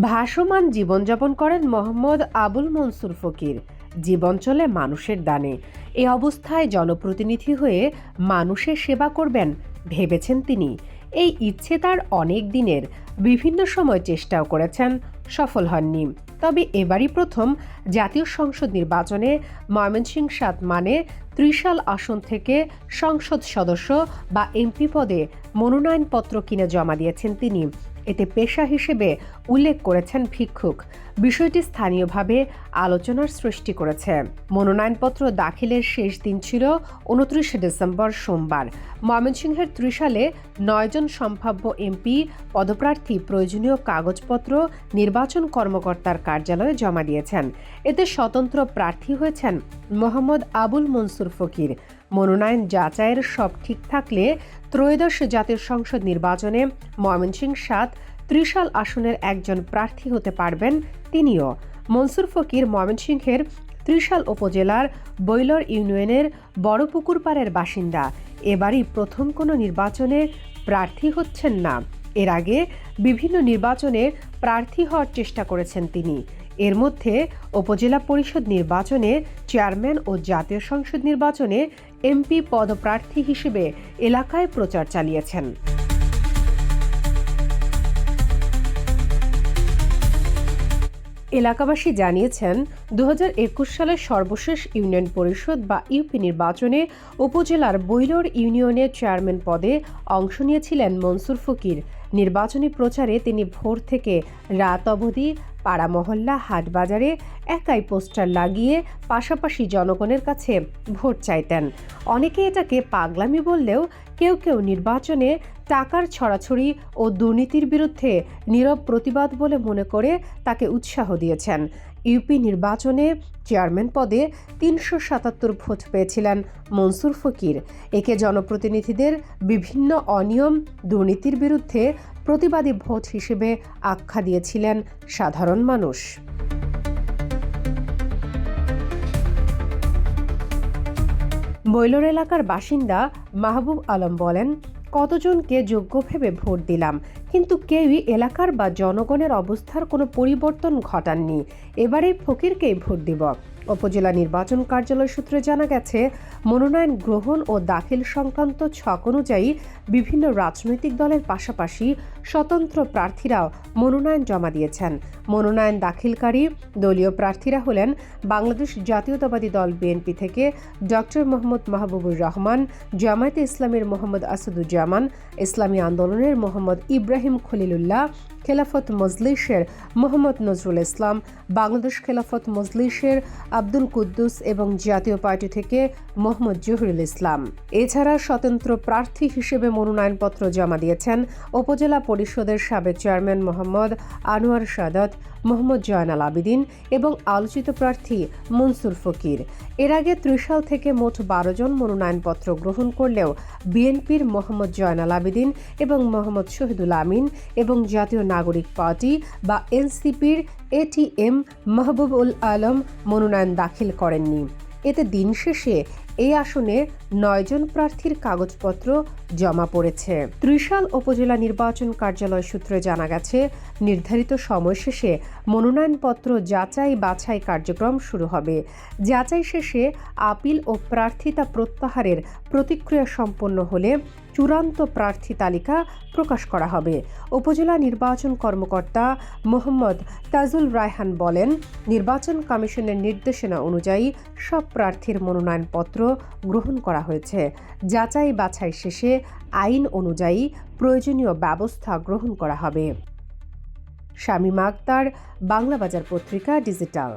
ভাসমান জীবনযাপন করেন মোহাম্মদ আবুল মনসুর ফকির। জীবন চলে মানুষের দানে। এ অবস্থায় জনপ্রতিনিধি হয়ে মানুষের সেবা করবেন, ভেবেছেন তিনি। এই ইচ্ছে তার অনেক দিনের। বিভিন্ন সময় চেষ্টাও করেছেন, সফল হননি। তবে এবারই প্রথম জাতীয় সংসদ নির্বাচনে ময়মনসিং সাত মানে ত্রিশাল আসন থেকে সংসদ সদস্য বা এমপি পদে মনোনয়নপত্র কিনে জমা দিয়েছেন তিনি। এতে পেশা হিসেবে উল্লেখ করেছেন ভিক্ষুক। বিষয়টি স্থানীয়ভাবে আলোচনার সৃষ্টি করেছে। মনোনয়নপত্র দাখিলের শেষ দিন ছিল উনত্রিশে ডিসেম্বর সোমবার। ময়মনসিংহের ত্রিশালে নয়জন সম্ভাব্য এমপি, পদপ্রার্থী, প্রয়োজনীয় কাগজপত্র, নির্বাচন কর্মকর্তার কার্যালয়ে জমা দিয়েছেন। এতে স্বতন্ত্র প্রার্থী হয়েছেন মোহাম্মদ আবুল মনসুর ফকির। মনোনয়ন যাচাইয়ের সব ঠিক থাকলে ত্রয়োদশ জাতীয় সংসদ নির্বাচনে ময়মনসিংহ সাত, ত্রিশাল আসনের একজন প্রার্থী হতে পারবেন তিনিও। মনসুর ফকির ময়মনসিংহের ত্রিশাল উপজেলার বৈলর ইউনিয়নের বড়পুকুরপাড়ের বাসিন্দা। এবারই প্রথম কোনো নির্বাচনে প্রার্থী হচ্ছেন না। এর আগে বিভিন্ন নির্বাচনে প্রার্থী হওয়ার চেষ্টা করেছেন তিনি। এর মধ্যে উপজেলা পরিষদ নির্বাচনে চেয়ারম্যান ও জাতীয় সংসদ নির্বাচনে এমপি পদপ্রার্থী হিসেবে এলাকায় প্রচার চালিয়েছেন। এলাকাবাসী জানিয়েছেন দু হাজার একুশ সালের সর্বশেষ ইউনিয়ন পরিষদ বা ইউপি নির্বাচনে উপজেলার বৈলর ইউনিয়নের চেয়ারম্যান পদে অংশ নিয়েছিলেন মনসুর ফকির। নির্বাচনী প্রচারে তিনি ভোর থেকে রাত অবধি পাড়া মহল্লা হাট বাজারে একাই পোস্টার লাগিয়ে পাশাপাশি জনগণের কাছে ভোট চাইতেন। অনেকে এটাকে পাগলামি বললেও কেউ কেউ নির্বাচনে টাকার ছড়াছড়ি ও দুর্নীতির বিরুদ্ধে নীরব প্রতিবাদ বলে মনে করে তাকে উৎসাহ দিয়েছেন। ইউপি নির্বাচনে চেয়ারম্যান পদে তিনশো সাতাত্তর ভোট পেয়েছিলেন মনসুর ফকির। একে জনপ্রতিনিধিদের বিভিন্ন অনিয়ম, দুর্নীতির বিরুদ্ধে প্রতিবাদী ভোট হিসেবে আখ্যা দিয়েছিলেন সাধারণ মানুষ। বৈলর এলাকার বাসিন্দা মাহবুব আলম বলেন কতজনকে যোগ্য ভেবে ভোট দিলাম? কিন্তু কেউই এলাকার বা জনগণের অবস্থার কোনো পরিবর্তন ঘটাননি। এবারে ফকিরকেই ভোট দিব। উপজেলা নির্বাচন কার্যালয় সূত্রে জানা গেছে, মনোনয়ন গ্রহণ ও দাখিল সংক্রান্ত ছক অনুযায়ী বিভিন্ন রাজনৈতিক দলের পাশাপাশি স্বতন্ত্র প্রার্থীরাও মনোনয়ন জমা দিয়েছেন। মনোনয়ন দাখিলকারী দলীয় প্রার্থীরা হলেন বাংলাদেশ জাতীয়তাবাদী দল বিএনপি থেকে ডক্টর মোহাম্মদ মাহবুবুর রহমান, জামায়াতে ইসলামের মোহাম্মদ আসাদুজ্জামান, ইসলামী আন্দোলনের মোহাম্মদ ইব্রাহিম খলিলুল্লাহ, খেলাফত মজলিসের মোহাম্মদ নজরুল ইসলাম, বাংলাদেশ খেলাফত মজলিসের আব্দুল কুদ্দুস এবং জাতীয় পার্টি থেকে মোহাম্মদ জহিরুল ইসলাম। এছাড়া স্বতন্ত্র প্রার্থী হিসেবে মনোনয়নপত্র জমা দিয়েছেন উপজেলা পরিষদের সাবেক চেয়ারম্যান মোহাম্মদ আনোয়ার সাদত, মোহাম্মদ জয়নাল আবিদিন এবং আলোচিত প্রার্থী মনসুর ফকির। এর আগে ত্রিশাল থেকে মোট বারো জন মনোনয়নপত্র গ্রহণ করলেও বিএনপির মোহাম্মদ জয়নাল আবিদিন এবং মোহাম্মদ শহীদুল আমিন এবং জাতীয় নাগরিক পার্টি বা এনসিপির এটিএম মাহবুবুল আলম মনোনয়ন দাখিল করেননি। এতে দিন শেষে এই আসনে নয়জন প্রার্থীর কাগজপত্র জমা পড়েছে। ত্রিশাল উপজেলা নির্বাচন কার্যালয় সূত্রে জানা গেছে, নির্ধারিত সময় শেষে মনোনয়নপত্র যাচাই বাছাই কার্যক্রম শুরু হবে। যাচাই শেষে আপিল ও প্রার্থিতা প্রত্যাহারের প্রতিক্রিয়া সম্পন্ন হলে চূড়ান্ত প্রার্থী তালিকা প্রকাশ করা হবে। উপজেলা নির্বাচন কর্মকর্তা মোহাম্মদ তাজুল রায়হান বলেন, নির্বাচন কমিশনের নির্দেশনা অনুযায়ী সব প্রার্থীর মনোনয়নপত্র গ্রহণ করা হয়েছে। যাচাই বাছাই শেষে আইন অনুযায়ী প্রয়োজনীয় ব্যবস্থা গ্রহণ করা হবে। শামীমা আক্তার বাংলা বাজার পত্রিকা ডিজিটাল।